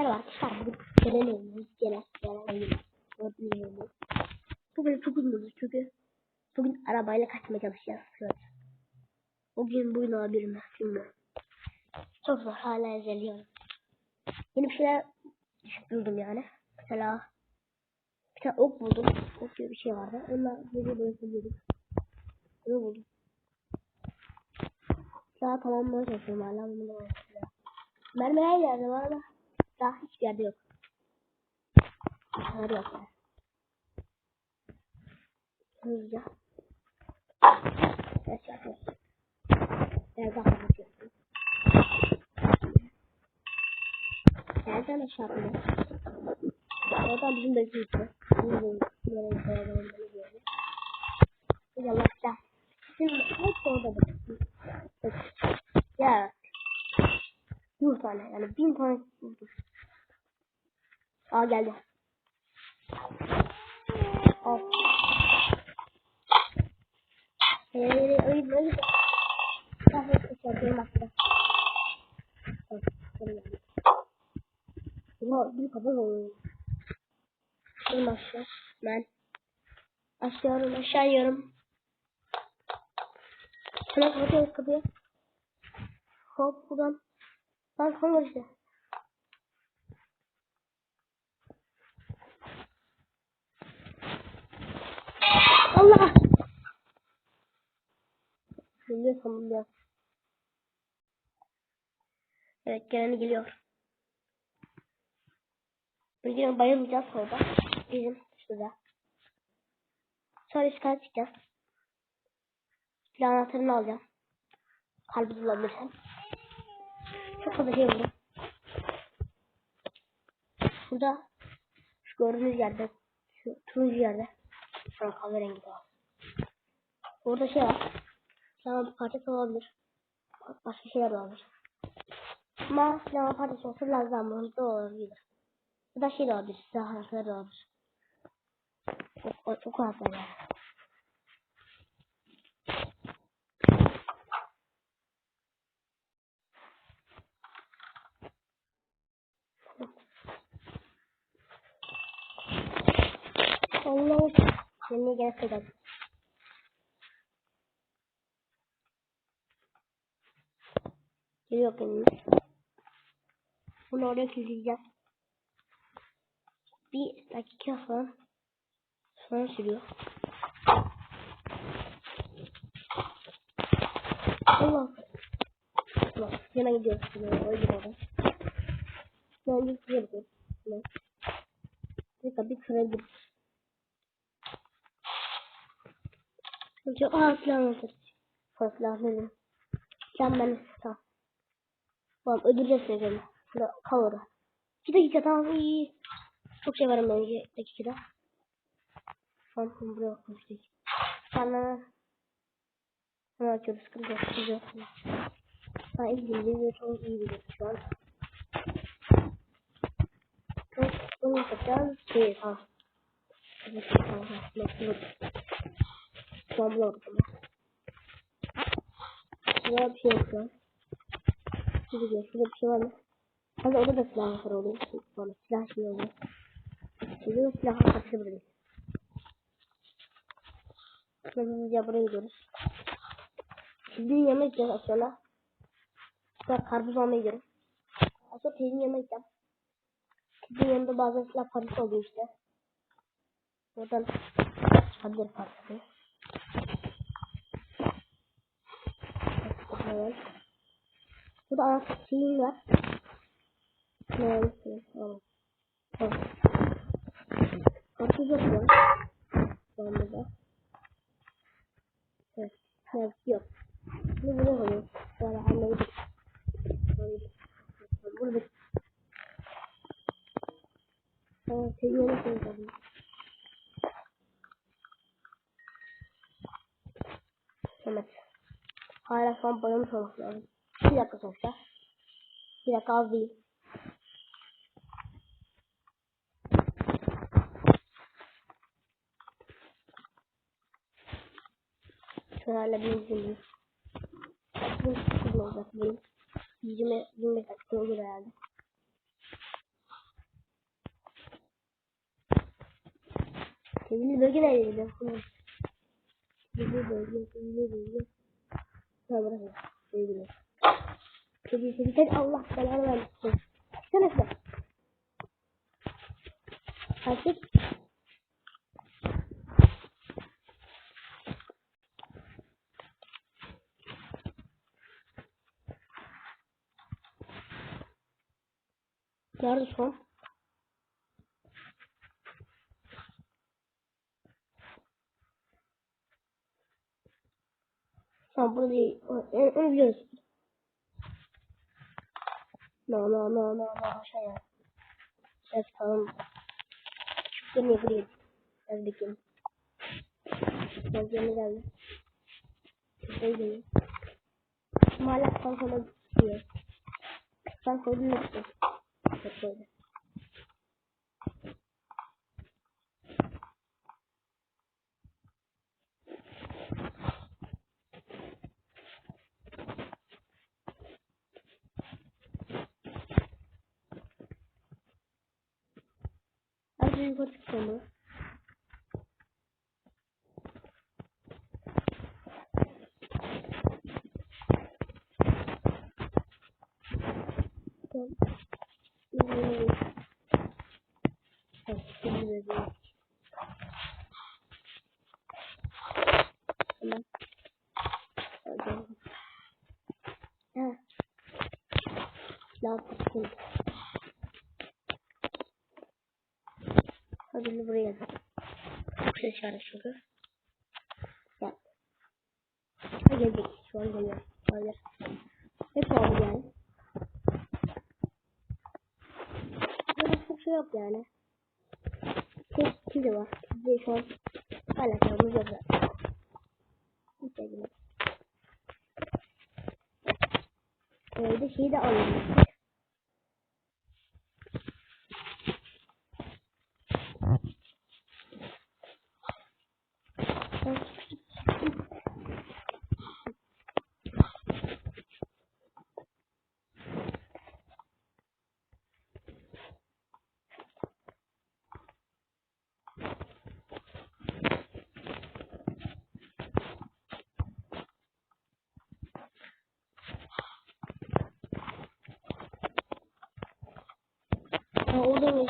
Merhaba arkadaşlar bugün genel oynuyoruz. Genel, genel oynuyoruz. Gördüğünüz gibi. Bu böyle çok uzun çünkü bugün arabayla kaçmaya çalışacağız. Evet. Bugün bu olabilir mi? Bilmiyorum. Çok zor hala ezeliyorum. Yeni bir şeyler buldum yani. Mesela bir tane ok buldum. Ok gibi bir şey vardı. Onunla böyle böyle söylüyordum. Bunu buldum. Daha tamamlamaya çalışıyorum hala. Bunu da Mermiler yerde var ama daha hiçbir yerde yok. Dışarı yok. Hızlıca. Evet yapıyoruz. Nereden kapatıyorsun? Nereden aşağı atıyor? Oradan bizim de gitti. Bizim da. Şimdi hep orada bakın. Ya. Yuh tane yani bin tane vurdu. Aa geldi. Al. Eee öyle böyle. Daha hiç yaşadığım aslında. Bu bir kafa oluyor. Benim aşağı. Ben. Aşağıyorum aşağı yiyorum. Hemen kapatıyoruz kapıyı. Hop buradan. Kan var işte. Allah! Geliyor sonunda. Evet geleni geliyor. Bugün bayılmayacağız orada. Bizim şurada. Sonra yukarı çıkacağız. Silah anahtarını alacağım. Kalbi bulabilirsem. Çok fazla şey oldu. Burada şu gördüğünüz yerde şu turuncu yerde sonra kahverengi de var. Orada şey var. Silahın parçası olabilir. Başka şeyler olabilir. Ama silahın parçası olsa daha mantıklı olabilir. Bu da şey de olabilir. Silah harfleri de olabilir. Çok, çok, çok harfler yani. Allah Kendine gene söyledim. Geliyor kendine. Bunu oraya küçüleceğiz. Bir dakika sonra sonra sürüyor. Allah. Allah. Hemen gidiyoruz. Oraya gidiyoruz. Bir şey yapıyorum. Bir dakika bir şuraya gidiyoruz. Aa silah hazır. Sonra silah verin. Sen ben tamam. Tamam öldüreceğiz seni şimdi. Şurada cover'ı. Bir dakika tamam iyi. Çok şey var ama önce dakikada. Tamam buraya bakmıştık. Sonra hemen açıyoruz. Sıkıntı yok. Sıkıntı yok. Ha İngilizce de çok iyi biliyoruz şu an. Bunu yapacağız. Şey tamam. Evet tamam. Tamam. Tamam buldum. Şurada bir şey yok şu an. Şurada, şurada bir şey var mı? Hadi orada da silah var oluyor. Sonra silah şey oluyor. Şimdi de silah kapışabiliriz. Şimdi ya buraya gidiyoruz. Şimdi yanına gideceğiz az sonra. Karpuz almaya gidiyorum. Sonra teyzenin yanına gideceğim. Teyzenin yanında bazen silah parçası oluyor işte. Oradan çıkabilir parçası. Evet. Burada ayak şeyim var. Neyse. Tamam. Tamam. Karpuz yapıyorum. Şu anda da. Evet. Evet yok. Şimdi bunu koyuyoruz. Böyle anlayıp. Burada. Seviyorum seni tabii. Evet. Hala son boyamış olması lazım. Bir dakika sonuçta. Bir dakika az değil. Şöyle bir izleyelim. Kaçın kısmı olacak benim. 20, 25 dakika olur herhalde. Sevgili bölge nereye gidiyor? Sevgili bölge, sevgili bölge. Ha burası. Sevgili. Sevgili sevgili. Sen Allah belanı vermesin. Sen nasıl? Artık Nerede son? Tamam değil. Onu, biliyoruz. No no no no no aşağıya. Evet tamam. Çıktı ne buraya? Hadi bakalım. Gözlerine geldi. Geliyor. Maalesef sen sana gidiyor. Koydun mu? Çok koydum. Hadi yukarı çıkacağım bunu. Tamam. Hmm. Evet, şimdi de değil. Tamam. Hadi. Ha. Ne yapıyorsun? Hadi şimdi buraya gel. Çünkü. Gel. Ha gelecek. Şu an geliyor. Hayır. Hep oldu yani. Böyle çok şey yok yani. Tek kedi var. Kedi şu an sorumuz yok zaten. Hiç ilgili. Ee, bir de şeyi de alalım. Ha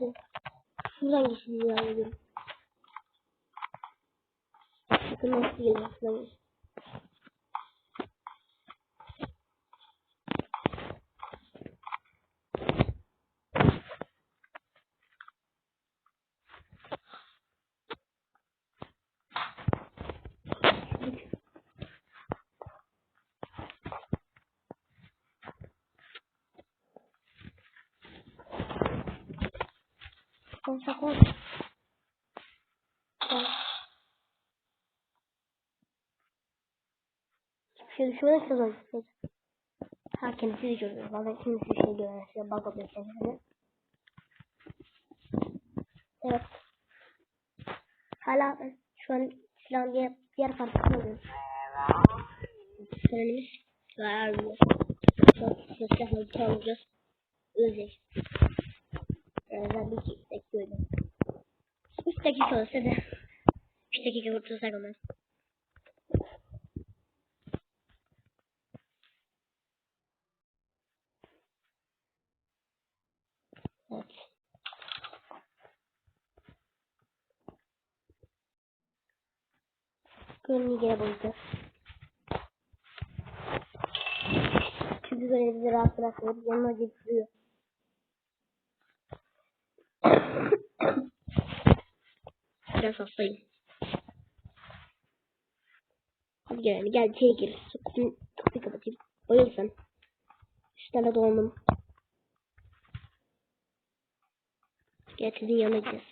geçti. Şuradan geçti ya. Bakın nasıl. Şuradan geçti. Kon sakon. Kon. Şey düşünmeden kazanacağız. Ha kendisi de görüyor. Valla kendisi bir şey görüyor. Size bug yapıyor kendisine. Evet. Hala şu an silahın diğer, diğer parçasını alıyorum. Senelimiz zarar veriyor. Çok silahla çalacağız. Ölecek. Ee, ben bir bekliyordum. 3 dakika olsa da 3 dakika kurtulsak ondan. Evet. Gönlü gene boyutu. Çünkü böyle bizi rahat bırakmıyor. Yanına getiriyor. Biraz hastayım. Hadi gel gel içeri gir. Kapıyı, kapıyı kapatayım. Bayıl sen. Üstlerine dondum. Gel sizin yanına gideceğiz.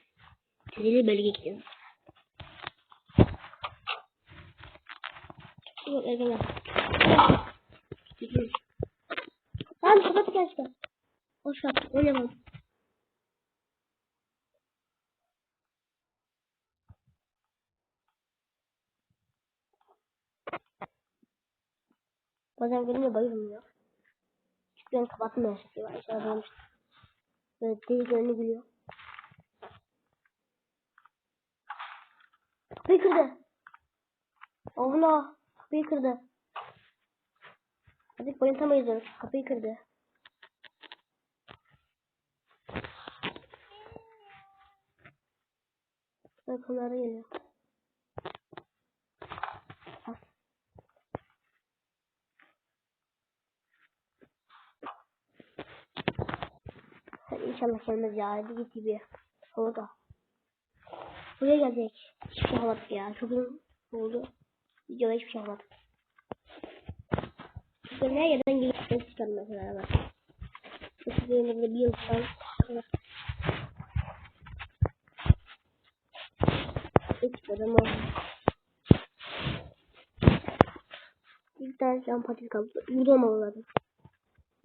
Sizinle bölge gideceğiz. Yok. Gidiyoruz. Tamam kapat gerçekten. Boş ver. Oynamam. Bazen görünce bayılmıyor. Çünkü ben kapattım her şeyi. Var. Aşağıda olmuş. Böyle deli gönlü gülüyor. Kapıyı kırdı. Allah. Kapıyı kırdı. Hadi bayıltamayız Kapıyı kırdı. Bakımlara geliyor. As. Hadi inşallah gelmez ya. Hadi git gibi. Orada. Buraya gelecek. Hiçbir şey olmadı ya. Çok uzun oldu. Videoda hiçbir şey olmadı. Çünkü ne yerden gelip çıkardım mesela bak. Nasıl bir yıl falan. Böyle olmadı. Bir tane cam patik kaldı. Burada olmalı.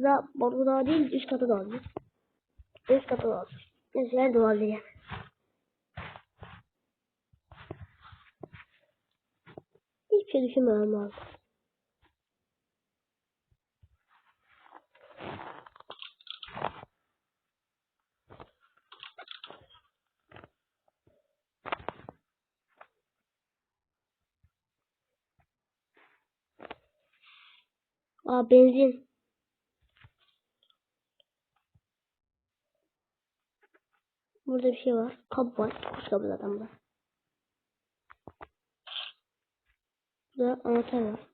Daha burada daha değil üst katı da oldu. Oldu. Mesela de oldu yani. Hiçbir şey düşünmüyorum abi. Aa benzin. Burada bir şey var. Kap var. Kuş kabı burada. Burada anahtar var.